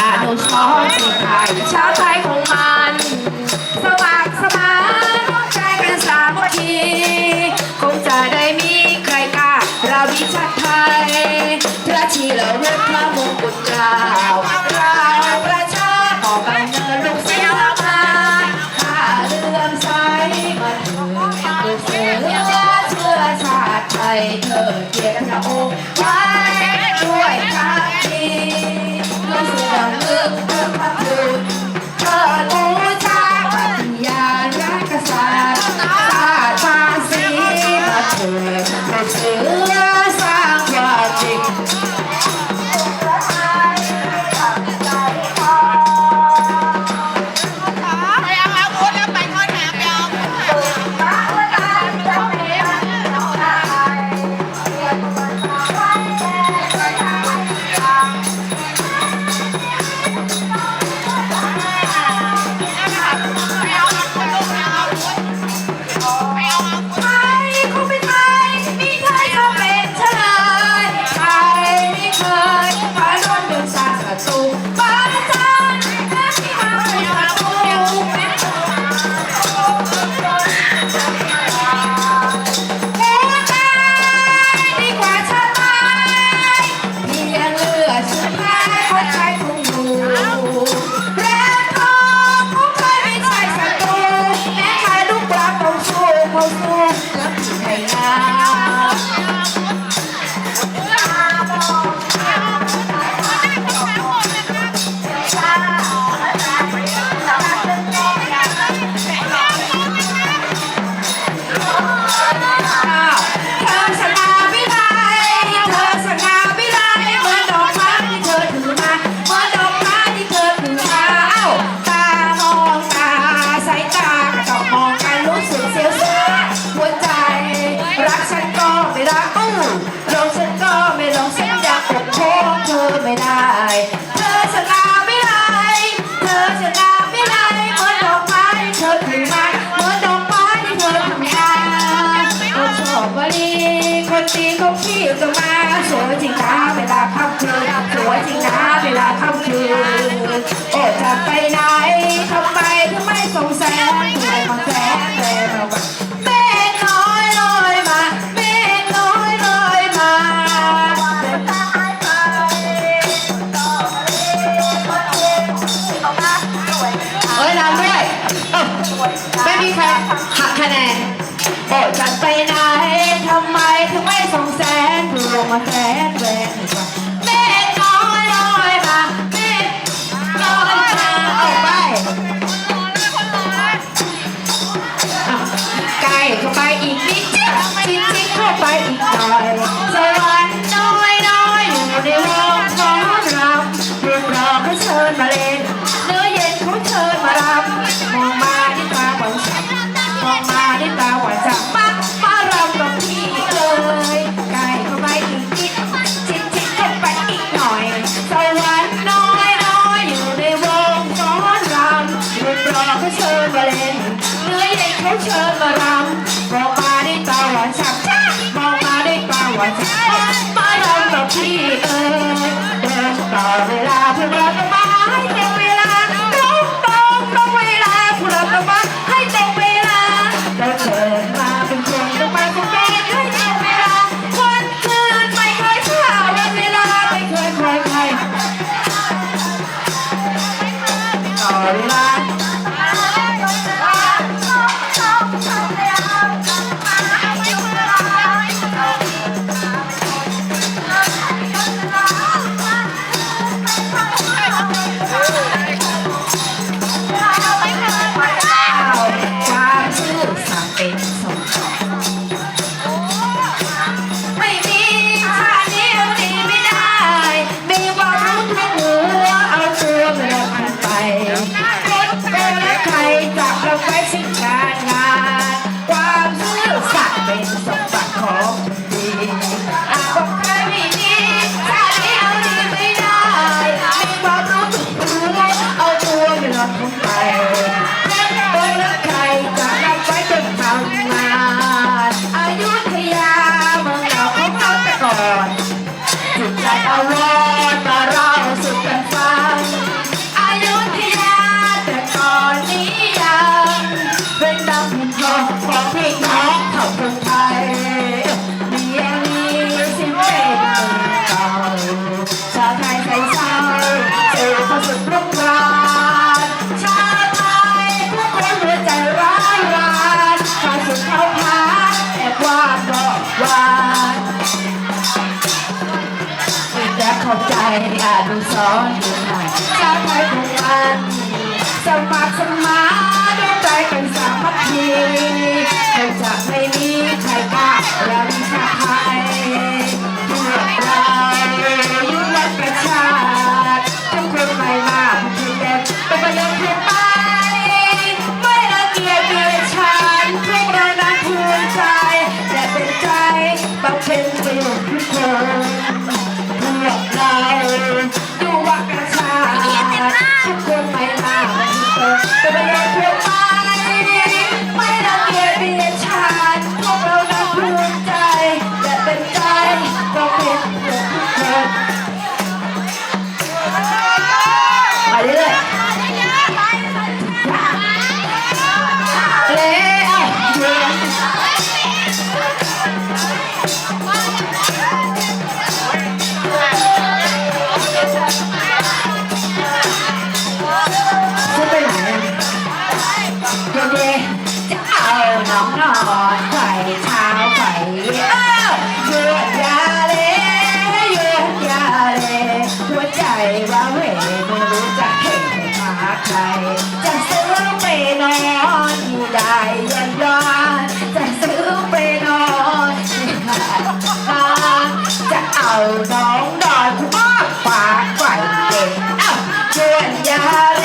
อาโดชอบสีไทยชาวไทยของมัน สว่างสมานใจเป็นสามัคคีคงจะได้มีใครกล้าเราวิชาตไทยพระชีเราเรียกพระมกุฎเกล้าราประชาต่อไปเนินลูกเสีาข้าเลื่อมใสมาถึงเสือเธอชาติไทยเธอเกียรติพรองไว้ด้วยค่ะ วยจริงนะเวลาค่ำคืนสวยจริงนะเวลาค่ำคืนโอ้จะไปไหนทำไมถึงไม่สงสงทำไมของแสงแต่เราแม่น้อยลอยมาแม่น้อยลอยมาเอ้ยนานด้วยไม่มีใครหักคะแนนโอ้จะไปไหนทำไม my head back. องนอนไข่เช้าไข่เอ้าเยอยาเลยเยอยาเลยหัวใจว่าเวไม่รู้จะเห็นมาใครจะซื้อไปนอนอยู่ได้ยัอนจะซื้อไปนอนจะเอาน้องนอนกูกปากไข่เก็บเอ้าเยอะยา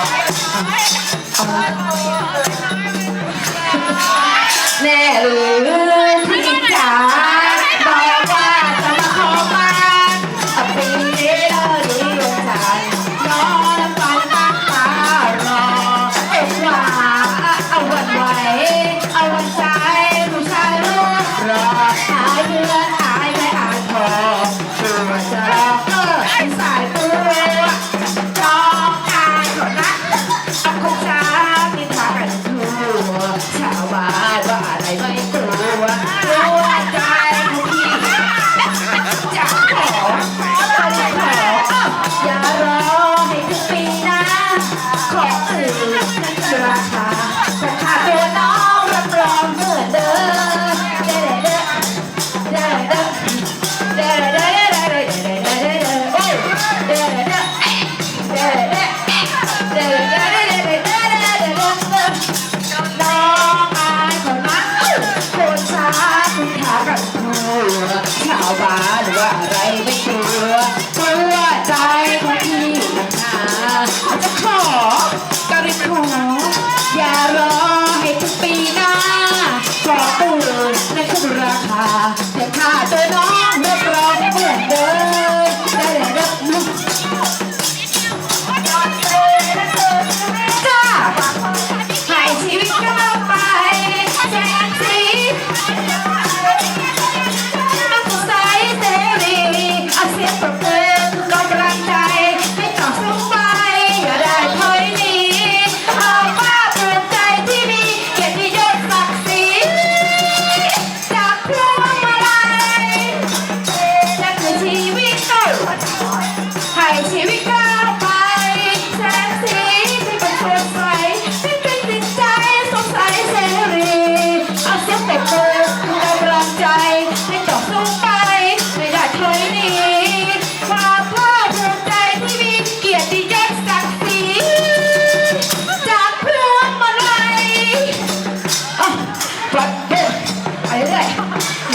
Oh, my God. yeah. 排队